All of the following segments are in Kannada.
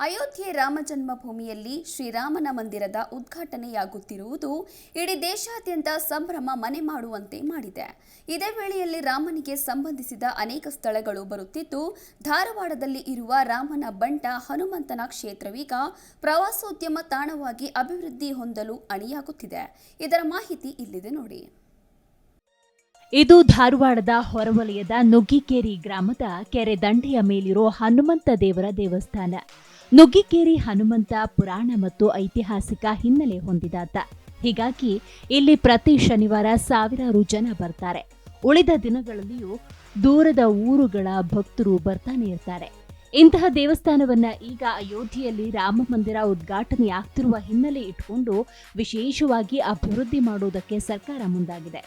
ಅಯೋಧ್ಯೆ ರಾಮ ಜನ್ಮಭೂಮಿಯಲ್ಲಿ ಶ್ರೀರಾಮನ ಮಂದಿರದ ಉದ್ಘಾಟನೆಯಾಗುತ್ತಿರುವುದು ಇಡೀ ದೇಶಾದ್ಯಂತ ಸಂಭ್ರಮ ಮನೆ ಮಾಡುವಂತೆ ಮಾಡಿದೆ. ಇದೇ ವೇಳೆಯಲ್ಲಿ ರಾಮನಿಗೆ ಸಂಬಂಧಿಸಿದ ಅನೇಕ ಸ್ಥಳಗಳು ಬರುತ್ತಿದ್ದು, ಧಾರವಾಡದಲ್ಲಿ ಇರುವ ರಾಮನ ಬಂಟ ಹನುಮಂತನ ಕ್ಷೇತ್ರವೀಗ ಪ್ರವಾಸೋದ್ಯಮ ತಾಣವಾಗಿ ಅಭಿವೃದ್ಧಿ ಹೊಂದಲು ಅಣಿಯಾಗುತ್ತಿದೆ. ಇದರ ಮಾಹಿತಿ ಇಲ್ಲಿದೆ ನೋಡಿ. ಇದು ಧಾರವಾಡದ ಹೊರವಲಯದ ನುಗ್ಗಿಕೇರಿ ಗ್ರಾಮದ ಕೆರೆ ದಂಡೆಯ ಮೇಲಿರೋ ಹನುಮಂತ ದೇವರ ದೇವಸ್ಥಾನ. ನುಗ್ಗಿಕೇರಿ ಹನುಮಂತ ಪುರಾಣ ಮತ್ತು ಐತಿಹಾಸಿಕ ಹಿನ್ನೆಲೆ ಹೊಂದಿದಾತ. ಹೀಗಾಗಿ ಇಲ್ಲಿ ಪ್ರತಿ ಶನಿವಾರ ಸಾವಿರಾರು ಜನ ಬರ್ತಾರೆ. ಉಳಿದ ದಿನಗಳಲ್ಲಿಯೂ ದೂರದ ಊರುಗಳ ಭಕ್ತರು ಬರ್ತಾನೆ ಇರ್ತಾರೆ. ಇಂತಹ ದೇವಸ್ಥಾನವನ್ನ ಈಗ ಅಯೋಧ್ಯೆಯಲ್ಲಿ ರಾಮ ಮಂದಿರ ಉದ್ಘಾಟನೆ ಆಗ್ತಿರುವ ಹಿನ್ನೆಲೆ ಇಟ್ಕೊಂಡು ವಿಶೇಷವಾಗಿ ಅಭಿವೃದ್ಧಿ ಮಾಡುವುದಕ್ಕೆ ಸರ್ಕಾರ ಮುಂದಾಗಿದೆ.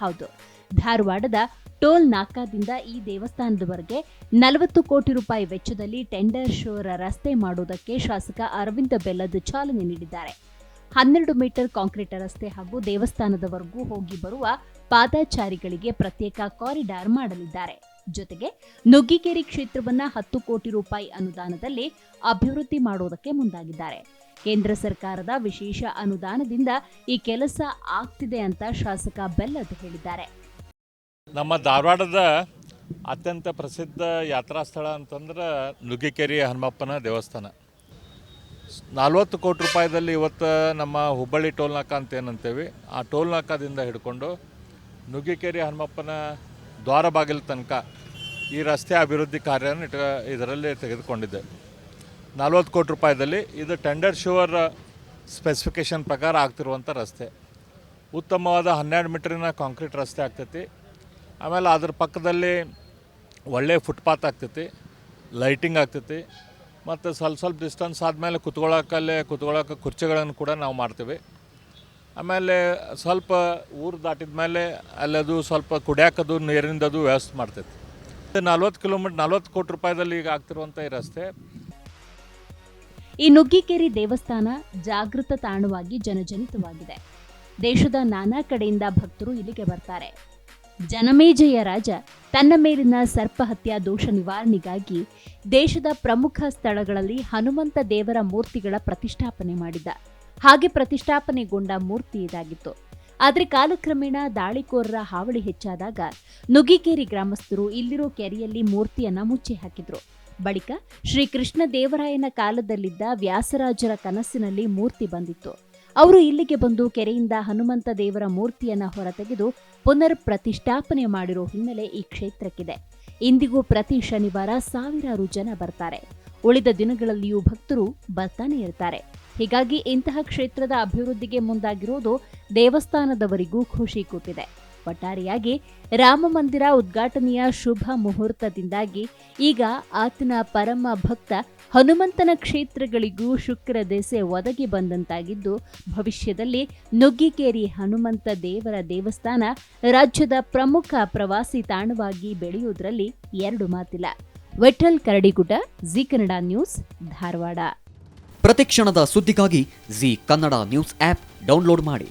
ಹೌದು, ಧಾರವಾಡದ ಟೋಲ್ ನಾಕಾದಿಂದ ಈ ದೇವಸ್ಥಾನದವರೆಗೆ ನಲವತ್ತು ಕೋಟಿ ರೂಪಾಯಿ ವೆಚ್ಚದಲ್ಲಿ ಟೆಂಡರ್ ಶೋರ ರಸ್ತೆ ಮಾಡುವುದಕ್ಕೆ ಶಾಸಕ ಅರವಿಂದ ಬೆಲ್ಲದ್ ಚಾಲನೆ ನೀಡಿದ್ದಾರೆ. ಹನ್ನೆರಡು ಮೀಟರ್ ಕಾಂಕ್ರೀಟ್ ರಸ್ತೆ ಹಾಗೂ ದೇವಸ್ಥಾನದವರೆಗೂ ಹೋಗಿ ಬರುವ ಪಾದಾಚಾರಿಗಳಿಗೆ ಪ್ರತ್ಯೇಕ ಕಾರಿಡಾರ್ ಮಾಡಲಿದ್ದಾರೆ. ಜೊತೆಗೆ ನುಗ್ಗಿಕೇರಿ ಕ್ಷೇತ್ರವನ್ನ ಹತ್ತು ಕೋಟಿ ರೂಪಾಯಿ ಅನುದಾನದಲ್ಲಿ ಅಭಿವೃದ್ಧಿ ಮಾಡುವುದಕ್ಕೆ ಮುಂದಾಗಿದ್ದಾರೆ. ಕೇಂದ್ರ ಸರ್ಕಾರದ ವಿಶೇಷ ಅನುದಾನದಿಂದ ಈ ಕೆಲಸ ಆಗ್ತಿದೆ ಅಂತ ಶಾಸಕ ಬೆಲ್ಲದ್ ಹೇಳಿದ್ದಾರೆ. ನಮ್ಮ ಧಾರವಾಡದ ಅತ್ಯಂತ ಪ್ರಸಿದ್ಧ ಯಾತ್ರಾ ಸ್ಥಳ ಅಂತಂದ್ರೆ ನುಗ್ಗಿಕೆರೆ ಹನುಮಪ್ಪನ ದೇವಸ್ಥಾನ. ನಲ್ವತ್ತು ಕೋಟಿ ರೂಪಾಯಿದಲ್ಲಿ ಇವತ್ತು ನಮ್ಮ ಹುಬ್ಬಳ್ಳಿ ಟೋಲ್ ನಾಕ ಅಂತ ಏನಂತೇವೆ, ಆ ಟೋಲ್ ನಾಕಾದಿಂದ ಹಿಡ್ಕೊಂಡು ನುಗ್ಗಿಕೆರೆ ಹನುಮಪ್ಪನ ದ್ವಾರ ಬಾಗಿಲು ತನಕ ಈ ರಸ್ತೆ ಅಭಿವೃದ್ಧಿ ಕಾರ್ಯನ ಇಟ್ಕ ಇದರಲ್ಲಿ ತೆಗೆದುಕೊಂಡಿದ್ದೆ. ನಲ್ವತ್ತು ಕೋಟಿ ರೂಪಾಯಿದಲ್ಲಿ ಇದು ಟೆಂಡರ್ ಶೂವರ್ ಸ್ಪೆಸಿಫಿಕೇಷನ್ ಪ್ರಕಾರ ಆಗ್ತಿರುವಂಥ ರಸ್ತೆ. ಉತ್ತಮವಾದ ಹನ್ನೆರಡು ಮೀಟ್ರಿನ ಕಾಂಕ್ರೀಟ್ ರಸ್ತೆ ಆಗ್ತೈತಿ. ಆಮೇಲೆ ಅದ್ರ ಪಕ್ಕದಲ್ಲಿ ಒಳ್ಳೆ ಫುಟ್ಪಾತ್ ಆಗ್ತೈತಿ ಲೈಟಿಂಗ್ ಆಗ್ತೈತಿ, ಮತ್ತು ಸ್ವಲ್ಪ ಸ್ವಲ್ಪ ಡಿಸ್ಟೆನ್ಸ್ ಆದಮೇಲೆ ಕುತ್ಕೊಳ್ಳೋಕಲ್ಲೇ ಕುತ್ಕೊಳ್ಳೋಕೆ ಕುರ್ಚಿಗಳನ್ನು ಕೂಡ ನಾವು ಮಾಡ್ತೀವಿ. ಆಮೇಲೆ ಸ್ವಲ್ಪ ಊರು ದಾಟಿದ ಮೇಲೆ ಅಲ್ಲದು ಸ್ವಲ್ಪ ಕುಡಿಯಾಕದು ನೀರಿಂದದು ವ್ಯವಸ್ಥೆ ಮಾಡ್ತೈತಿ. ನಲ್ವತ್ತು ಕಿಲೋಮೀಟ್ರ್ ನಲ್ವತ್ತು ಕೋಟಿ ರೂಪಾಯಿದಲ್ಲಿ ಈಗ ಆಗ್ತಿರುವಂಥ ಈ ರಸ್ತೆ. ಈ ನುಗ್ಗಿಕೇರಿ ದೇವಸ್ಥಾನ ಜಾಗೃತ ತಾಣವಾಗಿ ಜನಜನಿತವಾಗಿದೆ. ದೇಶದ ನಾನಾ ಕಡೆಯಿಂದ ಭಕ್ತರು ಇಲ್ಲಿಗೆ ಬರ್ತಾರೆ. ಜನಮೇಜಯ ರಾಜ ತನ್ನ ಮೇಲಿನ ಸರ್ಪಹತ್ಯಾ ದೋಷ ನಿವಾರಣೆಗಾಗಿ ದೇಶದ ಪ್ರಮುಖ ಸ್ಥಳಗಳಲ್ಲಿ ಹನುಮಂತ ದೇವರ ಮೂರ್ತಿಗಳ ಪ್ರತಿಷ್ಠಾಪನೆ ಮಾಡಿದ. ಹಾಗೆ ಪ್ರತಿಷ್ಠಾಪನೆಗೊಂಡ ಮೂರ್ತಿ ಇದಾಗಿತ್ತು. ಆದರೆ ಕಾಲಕ್ರಮೇಣ ದಾಳಿಕೋರರ ಹಾವಳಿ ಹೆಚ್ಚಾದಾಗ ನುಗಿಕೇರಿ ಗ್ರಾಮಸ್ಥರು ಇಲ್ಲಿರೋ ಕೆರೆಯಲ್ಲಿ ಮೂರ್ತಿಯನ್ನ ಮುಚ್ಚಿ ಹಾಕಿದ್ರು. ಬಳಿಕ ಶ್ರೀ ಕೃಷ್ಣ ದೇವರಾಯನ ಕಾಲದಲ್ಲಿದ್ದ ವ್ಯಾಸರಾಜರ ಕನಸಿನಲ್ಲಿ ಮೂರ್ತಿ ಬಂದಿತ್ತು. ಅವರು ಇಲ್ಲಿಗೆ ಬಂದು ಕೆರೆಯಿಂದ ಹನುಮಂತ ದೇವರ ಮೂರ್ತಿಯನ್ನ ಹೊರತೆಗೆದು ಪುನರ್ ಪ್ರತಿಷ್ಠಾಪನೆ ಮಾಡಿರೋ ಹಿನ್ನೆಲೆ ಈ ಕ್ಷೇತ್ರಕ್ಕಿದೆ. ಇಂದಿಗೂ ಪ್ರತಿ ಶನಿವಾರ ಸಾವಿರಾರು ಜನ ಬರ್ತಾರೆ. ಉಳಿದ ದಿನಗಳಲ್ಲಿಯೂ ಭಕ್ತರು ಬರ್ತಾನೆ ಇರ್ತಾರೆ. ಹೀಗಾಗಿ ಇಂತಹ ಕ್ಷೇತ್ರದ ಅಭಿವೃದ್ಧಿಗೆ ಮುಂದಾಗಿರೋದು ದೇವಸ್ಥಾನದವರಿಗೂ ಖುಷಿ ಕೊಟ್ಟಿದೆ ಒಟ್ಟಾರೆಯಾಗಿ ರಾಮಮಂದಿರ ಉದ್ಘಾಟನೆಯ ಶುಭ ಮುಹೂರ್ತದಿಂದಾಗಿ ಈಗ ಆತನ ಪರಮ ಭಕ್ತ ಹನುಮಂತನ ಕ್ಷೇತ್ರಗಳಿಗೂ ಶುಕ್ರ ದೆಸೆ ಒದಗಿ ಬಂದಂತಾಗಿದ್ದು, ಭವಿಷ್ಯದಲ್ಲಿ ನುಗ್ಗಿಕೇರಿ ಹನುಮಂತ ದೇವರ ದೇವಸ್ಥಾನ ರಾಜ್ಯದ ಪ್ರಮುಖ ಪ್ರವಾಸಿ ತಾಣವಾಗಿ ಬೆಳೆಯುವುದರಲ್ಲಿ ಎರಡು ಮಾತಿಲ್ಲ. ವೆಟ್ರಲ್ ಕರಡಿಗುಡ್ಡ ಜಿ ಕನ್ನಡ ನ್ಯೂಸ್, ಧಾರವಾಡ. ಪ್ರತಿಕ್ಷಣದ ಸುದ್ದಿಗಾಗಿ Zee Kannada news app download ಮಾಡಿ.